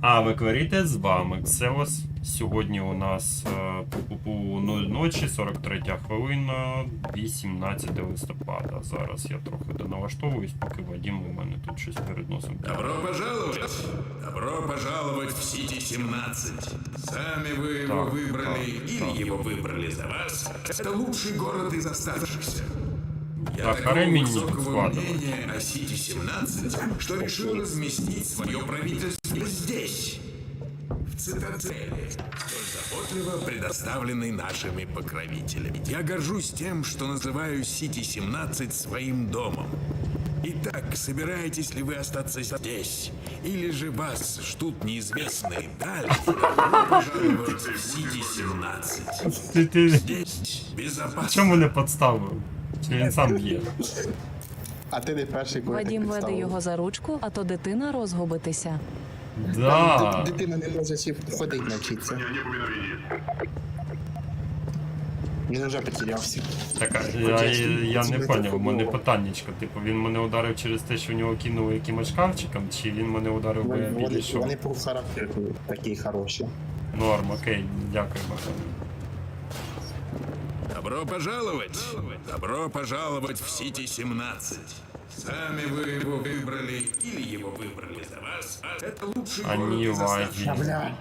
А, ви говорите з вами Ксеос. Сьогодні у нас е, у 0 ночі, 43 хвилина, 18 листопада. Зараз я трохи доналаштовуюсь, поки Вадим у мене тут щось перед носом. Добро пожаловать! Добро пожаловать в Сити-17. Сами вы его Так, выбрали так, или так. его выбрали за вас. Это лучший город из оставшихся. Я Так, такого ремень не высокого подкладывай. мнения о Сити-17, что решил разместить свое правительство здесь, в цитадели, столь заботливо предоставленной нашими покровителями. Я горжусь тем, что называю Сити-17 своим домом. Итак, собираетесь ли вы остаться здесь? Или же вас ждут неизвестные дали? Добро пожаловать в Сити-17. Ти, ти Здесь безопасно. чому не підставив? Чи він сам б'є? А ти не перший, коли Вадім так веде підставив. його за ручку, а то дитина розгубитися. Да. Ди- Дитина не може ще ходити навчитися. Він вже потерявся. Так, а я, я, я не поняв, у мене питаннячко. Типу, він мене ударив через те, що в нього кинули якимось шкафчиком, чи він мене ударив, бо я Вони, вони, підійшов? вони по характеру такі хороші. Норм, окей, дякую, Богдан. Добро пожаловать! Добро пожаловать в Сити-17. Сами вы его выбрали или его выбрали за вас. а Это лучший город Они из лаки. оставшихся. Бля,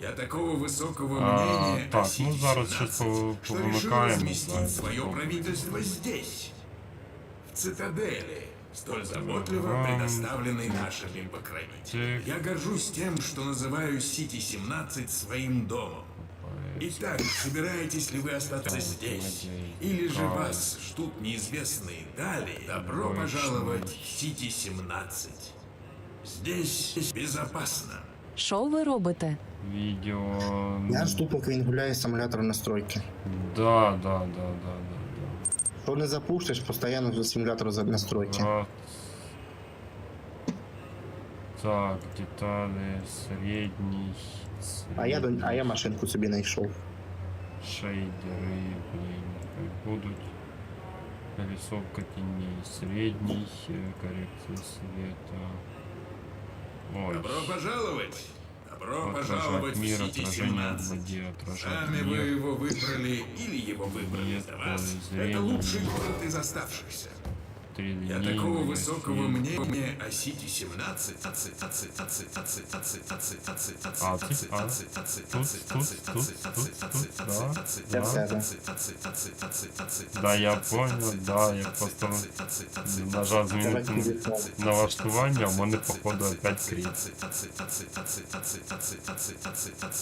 Я такого высокого А, мнения так, о ну, зараз Сити-17, щось по- что свое правительство здесь, в цитадели, столь заботливо предоставленной нашими покровителями. Я горжусь тем, что называю Сити-17 своим домом. Итак, собираетесь ли вы остаться здесь? Или же вас ждут неизвестные дали? Добро пожаловать в Сити-17. Здесь безопасно. Що ви робите? Відео. я жду, поки він гуляє з симулятора настройки. Да, да, да, да, да, Що не запустиш, постійно вже симулятор за да. настройки. Брат. Так, деталі, середній. А я, до- а я середній, машинку собі знайшов. Шейдери, блин, как будут. Рисовка теней, средний, э, коррекция света. Ой, Добро пожаловать! Добро Отражать пожаловать в мир, отражение в Сити-17. воде, отражать Сами вы мир. его выбрали или его выбрали Нет за вас. поля Это зрения. лучший город из оставшихся. Я такого высокого мнения о Сити 17. Да, я понял, да, я просто нажал змінити налаштування, а мене походу опять крит.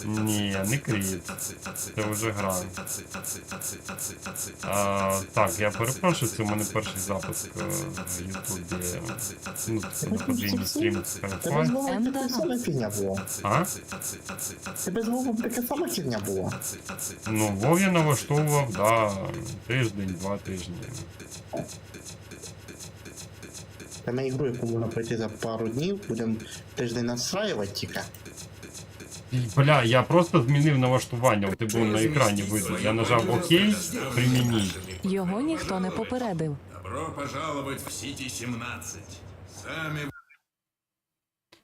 Ні, не крит. Це вже грав. Так, я перепрошую, це у мене перший запуск. Ну, Вов я налаштовував, да, тиждень, два тижні. Та ми ігру, яку можна пройти за пару днів, будемо тиждень настраювати тільки. Бля, я просто змінив налаштування, ти був на екрані видно. Я нажав ОК, примініть. Його ніхто не попередив. Добро пожаловать в Сити-17. Сами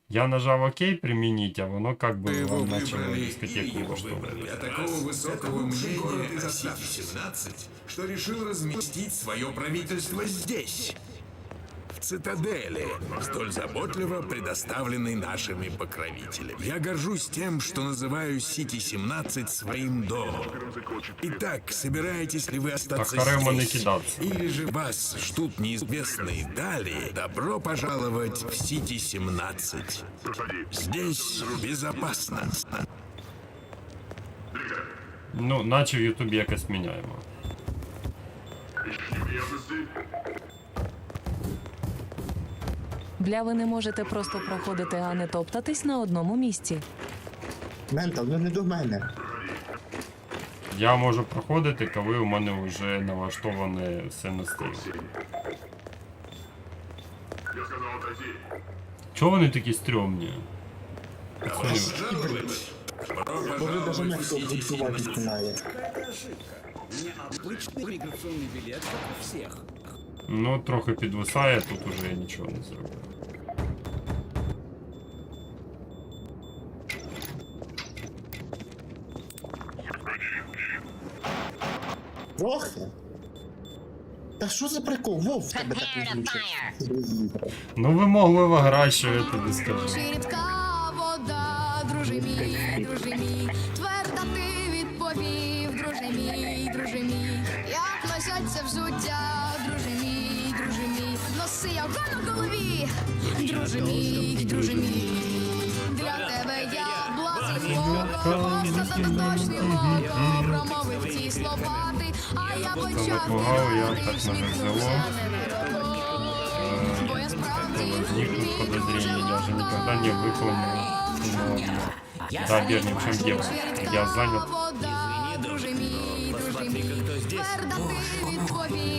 Я нажав ОК, примініть, а воно как би его вам или дискотеку его влаштовувати. выбрали. Я такого высокого мнения о Сити-17, что решил разместить свое правительство здесь, цитадели, столь заботливо предоставленной нашими покровителями. Я горжусь тем, что называю Сити-17 своим домом. Итак, собираетесь ли вы остаться Так, Харема не здесь? кидаться. Или же вас ждут неизвестные дали? Добро пожаловать в Сити-17. Здесь безопасно. Ну, наче в Ютубі якось міняємо. Бля, ви не можете просто проходити, а не топтатись на одному місці. Ментал, ну не до мене. Я можу проходити, коли у мене вже налаштоване все на стилі. Чого вони такі стрьомні? Добро пожаловать. Добро Боже, пожаловать даже в ментал бунтувати Сити-17. починає. Какая ошибка? У меня обычный миграционный билет, как у всех. Ну, трохи підвисає, тут уже я нічого не зроблю. Вохне? Та що за прикол? Вов тебе так відлучив. Ну вимоглива гра, що я тобі скажу. Ширідка вода, друже мій, друже мій. Носи я на голові, друже мій, друже мій, для тебе я блазень око, остаточний око, промовив ті слопати, а я почав напугав, я так не на бо я справді Возникнут подозрения, я же никогда не выполнил норму. Да, Берни, в чем дело? Я занят.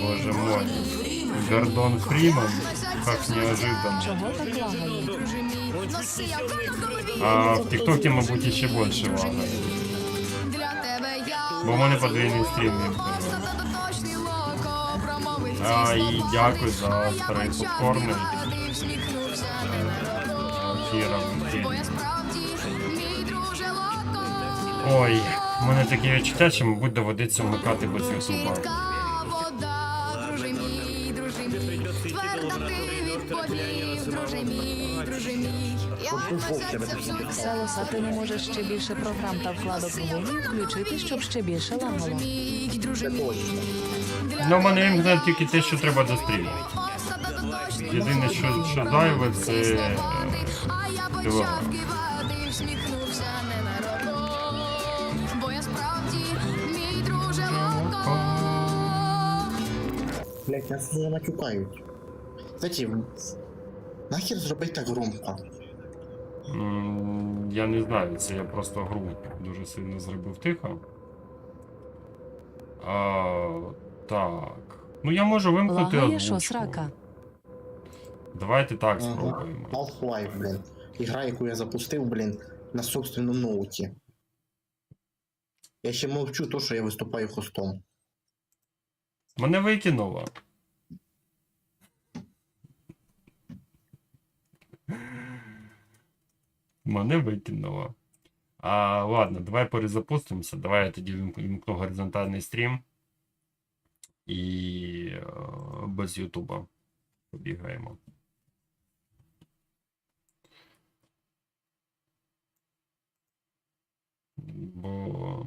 Боже мой. Гордон Фриман? Как неожиданно. Чого так лагає? А в ТикТоке, мабуть, ще більше лагає. Бо в мене подвійний стрім. А, і дякую за старий попкорн. Ефіром. Ой, в мене таке відчуття, що, мабуть, доведеться вмикати без ютуба. Друже мій, друже мій, я носяться взуття, Селос, а ти не можеш ще більше програм та вкладок в Google включити, щоб ще більше лагало. мій, друже мій. Ну, в мене імкне тільки те, що треба до стріму. Єдине, що, що зайве, це е, А я Дивова. почав кивати, всміхнувся ненароком, бо я справді мій друже локо. Блять, нас не матюкають. Кстати, нахер зробити так громко? М, Я не знаю, це я просто гру дуже сильно зробив тихо. А, так. Ну я можу вимкнути Лагає що, озвучку. срака? Давайте так Ага. спробуємо. Half-Life, блін. Ігра, яку я запустив, блін, на собственному ноуті. Я ще мовчу то, що я виступаю хостом. Мене викинуло. Мене викинуло. А, ладно, давай перезапустимося. Давай я тоді вімкну горизонтальний стрім. І е, без Ютуба побігаємо. Бо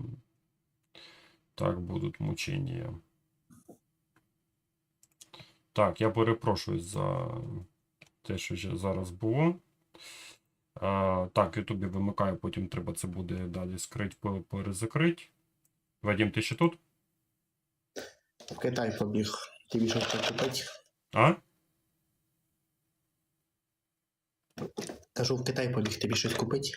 так будуть мучення. Так, я перепрошую за те, що зараз було. А, так, Ютубі вимикаю, потім треба це буде далі скрить, перезакрити. Вадим, ти ще тут? В Китай побіг. Ти щось що купити? А? Кажу, в Китай побіг, тобі щось купити?